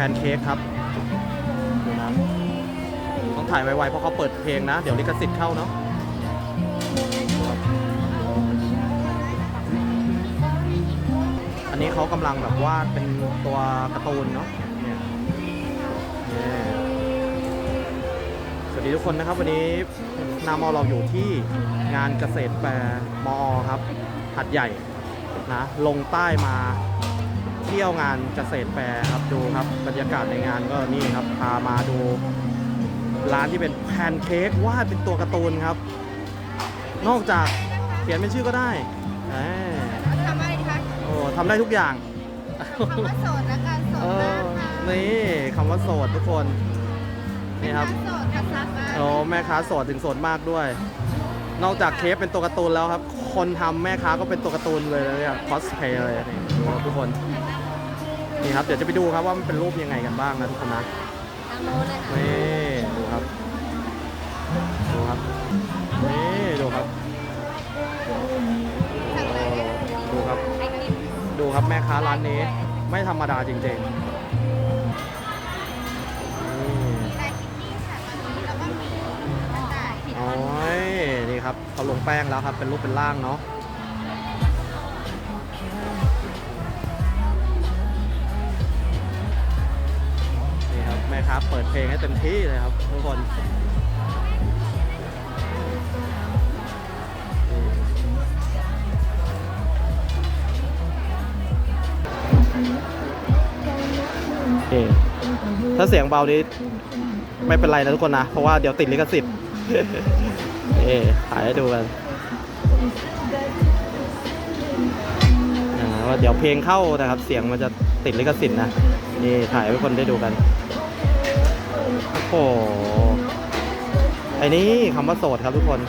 พนเค้กครับดูนะต้องถ่ายไวๆเพราะเขาเปิดเพลงนะ เดี๋ยวลิขสิทธิ์เข้าเนาะอันนี้เขากำลังแบบวาดเป็นตัวการ์ตูนเนาะเนี่ยสวัสดีทุกคนนะครับ วันนี้นามอเราอยู่ที่งานเกษตรแฟร์มอครับหัดใหญ่นะลงใต้มา เที่ยวงานเกษตรแฟร์ครับดูครับบรรยากาศในงานก็นี่ครับพามาดู ร้านที่เป็นแพนเค้กวาดเป็นตัวการ์ตูนครับ นอกจากเขียนเป็นชื่อก็ได้แหมทำอะไรคะโอ้ทำได้ทุกอย่าง คำว่าโสดและการโสเอดอมากค่ะนี่คำว่าโสดทุกคนนี่ครับ โสดกับซักมากโอ้แม่ค้าโสดถึงโสดมากด้วย นอกจากเคฟเป็นตัวการ์ตูนแล้วครับ คนทำแม่ค้าก็เป็นตัวการ์ตูนเลยนะเนี่ยคอสเพย์เลยนี่ดูครับทุกคน นี่ครับเดี๋ยวจะไปดูครับว่ามันเป็นรูปยังไงกันบ้างนะทุกคนนะทางโน้นเลยค่ะนี่ดูครับดูครับนี่ดูครับสั่งอะไรได้เลยดูครับ ไอติมดูครับแม่ค้าร้านนี้ไม่ธรรมดาจริงๆนี่ได้คิกกี้ค่ะตอนนี้แล้วก็มีกระต่ายผิดโอ้ยนี่ครับเขาลงแป้งแล้วครับเป็นรูปเป็นร่างเนาะ ดเพลงให้เต็มที่เลยครับทุกคนโอเคถ้าเสียงเบานี้ไม่เป็นไรนะทุกคนนะ เพราะว่าเดี๋ยวติดลิขสิทธิ์เอ๊ถ่ายให้ดูกันว่าเดี๋ยวเพลงเข้านะครับ เสียงมันจะติดลิขสิทธิ์นะนี่ถ่ายให้ทุกคนได้ดูกัน โอ้โหไอ้นี่คำว่าโสดครับทุกคน